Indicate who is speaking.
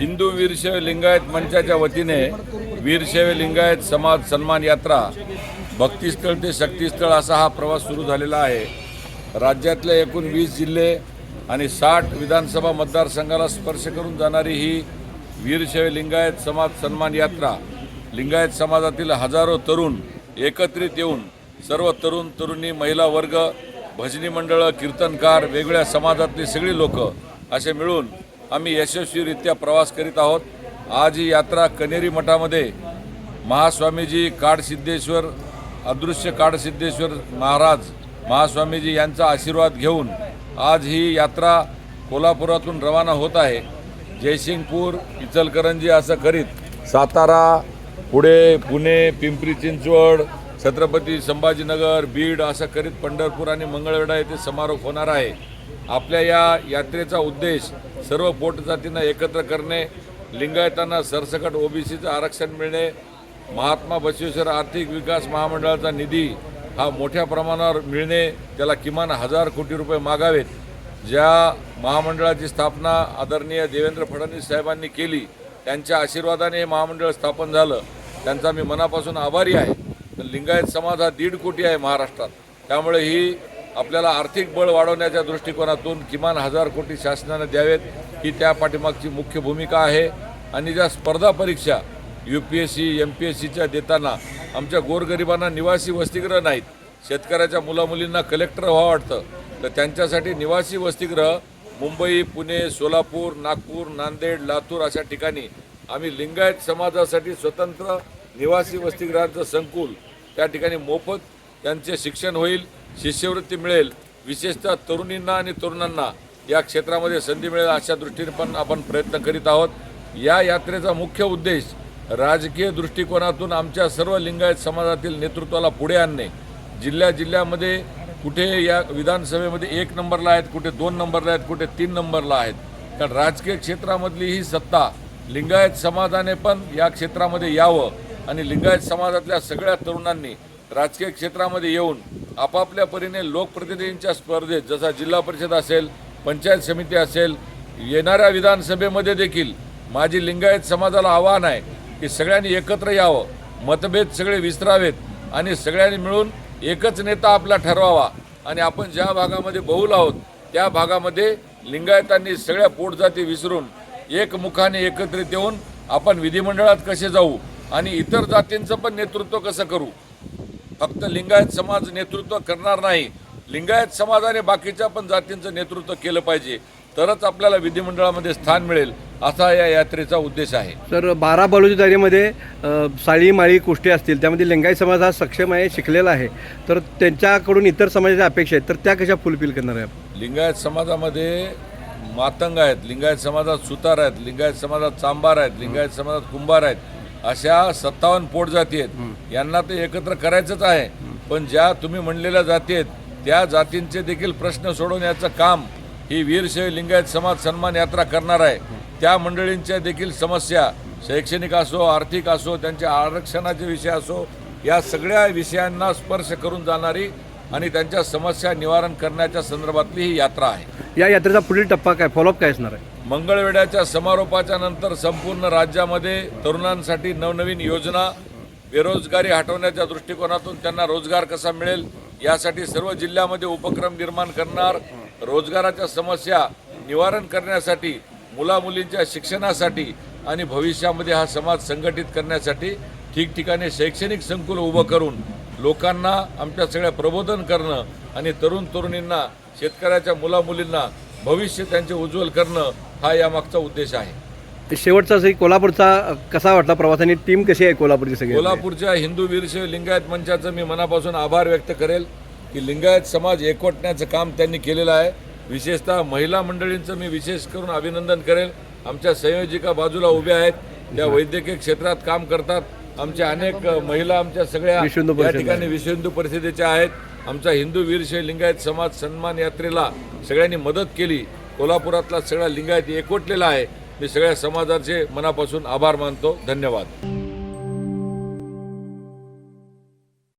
Speaker 1: हिंदू वीरशैव लिंगायत मंचाच्या वतीने वीरशैव लिंगायत समाज सन्मान यात्रा भक्तिस्थळ ते शक्तिस्थळ असा हा प्रवास सुरू झालेला आहे. राज्यातले एकूण वीस जिल्हे आणि साठ विधानसभा मतदारसंघाला स्पर्श करून जाणारी ही वीरशैव लिंगायत समाज सन्मान यात्रा लिंगायत समाजातील हजारो तरुण एकत्रित येऊन सर्व तरुण तरुणी महिला वर्ग भजनी मंडळं कीर्तनकार वेगवेगळ्या समाजातली सगळी लोक असे मिळून आम्ही यशस्वीरित्या प्रवास करीत आहोत. आज ही यात्रा कनेरी मठामध्ये महास्वामीजी काडसिद्धेश्वर अदृश्य काडसिद्धेश्वर महाराज महास्वामीजी यांचा आशीर्वाद घेऊन आज ही यात्रा कोल्हापुरातून रवाना होत आहे. जयसिंगपूर इचलकरंजी असं करीत सातारा पुढे पुणे पिंपरी चिंचवड छत्रपती संभाजीनगर बीड असं करीत पंढरपूर आणि मंगळवेढा येथे समारोप होणार आहे. आपल्या या यात्रेचा उद्देश सर्व पोटजातींना एकत्र करणे लिंगायतांना सरसकट ओबीसीचं आरक्षण मिळणे महात्मा बसवेश्वर आर्थिक विकास महामंडळाचा निधी हा मोठ्या प्रमाणावर मिळणे त्याला किमान हजार कोटी रुपये मागावेत. ज्या महामंडळाची स्थापना आदरणीय देवेंद्र फडणवीस साहेबांनी केली त्यांच्या आशीर्वादाने हे महामंडळ स्थापन झालं. त्यांचा मी मनापासून आभारी आहे. तर लिंगायत समाज हा दीड कोटी आहे महाराष्ट्रात. त्यामुळे ही आपल्याला आर्थिक बळ वाढवण्याच्या दृष्टिकोनातून किमान हजार कोटी शासनानं द्यावेत ही त्या पाठीमागची मुख्य भूमिका आहे. आणि ज्या स्पर्धा परीक्षा U P S C M P S सीच्या देताना आमच्या गोरगरिबांना निवासी वसतिगृह नाहीत शेतकऱ्याच्या मुलामुलींना कलेक्टर व्हावं वाटतं तर त्यांच्यासाठी निवासी वसतिगृह मुंबई पुणे सोलापूर नागपूर नांदेड लातूर अशा ठिकाणी आम्ही लिंगायत समाजासाठी स्वतंत्र निवासी वसतिगृहांचं संकुल त्या ठिकाणी मोफत त्यांचे शिक्षण होईल. शिष्यवृत्ती मिळेल. विशेषतः तरुणींना आणि तरुणांना या क्षेत्रामध्ये संधी मिळेल अशा दृष्टीने पण आपण प्रयत्न करीत आहोत. या यात्रेचा मुख्य उद्देश राजकीय दृष्टिकोनातून आमच्या सर्व लिंगायत समाजातील नेतृत्वाला पुढे आणणे. जिल्ह्या जिल्ह्यामध्ये कुठे या विधानसभेमध्ये एक नंबरला आहेत कुठे दोन नंबरला आहेत कुठे तीन नंबरला आहेत. कारण राजकीय क्षेत्रामधली ही सत्ता लिंगायत समाजाने पण या क्षेत्रामध्ये यावं आणि लिंगायत समाजातल्या सगळ्या तरुणांनी राजकीय क्षेत्रामध्ये येऊन आपापल्या परीने लोकप्रतिनिधींच्या स्पर्धेत जसा जिल्हा परिषद असेल पंचायत समिती असेल येणाऱ्या विधानसभेमध्ये देखील माझी लिंगायत समाजाला आव्हान आहे की सगळ्यांनी एकत्र यावं मतभेद सगळे विसरावेत आणि सगळ्यांनी मिळून एकच नेता आपला ठरवावा. आणि आपण ज्या भागामध्ये बहुल आहोत त्या भागामध्ये लिंगायतांनी सगळ्या पोटजाती विसरून एकमुखाने एकत्रित येऊन आपण विधिमंडळात कसे जाऊ आणि इतर जातींचं पण नेतृत्व कसं करू? फक्त लिंगायत समाज नेतृत्व करणार नाही. लिंगायत समाजाने बाकीच्या पण जातींचं नेतृत्व केलं पाहिजे. तरच आपल्याला विधिमंडळामध्ये स्थान मिळेल असा या यात्रेचा उद्देश आहे.
Speaker 2: तर बारा बलुतेदारीमध्ये अ, साळी माळी कुष्टी असतील त्यामध्ये लिंगायत समाज हा सक्षम आहे शिकलेला आहे. तर त्यांच्याकडून इतर समाजाच्या अपेक्षा आहेत तर त्या कशा फुलफिल करणार आहे?
Speaker 1: लिंगायत समाजामध्ये मातंग आहेत लिंगायत समाजात सुतार आहेत लिंगायत समाजात चांबार आहेत लिंगायत समाजात कुंभार आहेत. अशा सत्तावन्न पोट जाती आहेत यांना ते एकत्र करायचंच आहे. पण ज्या तुम्ही म्हणलेल्या जाती आहेत त्या जातींचे देखील प्रश्न सोडवण्याचं काम ही वीरशैव लिंगायत समाज सन्मान यात्रा करणार आहे. त्या मंडळींच्या देखील समस्या शैक्षणिक असो आर्थिक असो त्यांच्या आरक्षणाचे विषय असो या सगळ्या विषयांना स्पर्श करून जाणारी आणि त्यांच्या समस्या निवारण करण्याच्या संदर्भातली ही यात्रा आहे.
Speaker 2: या यात्रेचा पुढील टप्पा काय? फॉलोअप काय असणार आहे?
Speaker 1: मंगळवेढ्याच्या समारोपाच्या नंतर संपूर्ण राज्यामध्ये तरुणांसाठी नवनवीन योजना बेरोजगारी हटवण्याच्या दृष्टिकोनातून त्यांना रोजगार कसा मिळेल यासाठी सर्व जिल्ह्यामध्ये उपक्रम निर्माण करणार रोजगाराच्या समस्या निवारण करण्यासाठी मुलामुलींच्या शिक्षणासाठी आणि भविष्यामध्ये हा समाज संघटित करण्यासाठी ठिकठिकाणी शैक्षणिक संकुल उभं करून लोकांना आमच्या सगळ्या प्रबोधन करणं आणि तरुण तरुणींना शेतकऱ्याच्या मुलामुलींना भविष्य त्यांचे उज्ज्वल करणं हा यामागचा उद्देश आहे.
Speaker 2: शेवटचा सही कोल्हापूरचा कसा वाटला प्रवासानी? टीम कशी आहे कोल्हापूरची सगळी?
Speaker 1: कोल्हापूरच्या हिंदू वीरशैव लिंगायत मंचाचं मी मनापासून आभार व्यक्त करेल की लिंगायत समाज एकवटण्याचं काम त्यांनी केलेलं आहे. विशेषतः महिला मंडळींचं मी विशेष करून अभिनंदन करेल. आमच्या संयोजिका बाजूला उभ्या आहेत. त्या वैद्यकीय क्षेत्रात काम करतात. आमच्या अनेक महिला आमच्या सगळ्या या ठिकाणी विश्व हिंदू परिषदेच्या आहेत. आमचा हिंदू वीरशैव लिंगायत समाज सन्मान यात्रेला सगळ्यांनी मदत केली. कोल्हापुरातला सगळा लिंगायती एकवटलेला आहे. मी सगळ्या समाजाचे मनापासून आभार मानतो. धन्यवाद.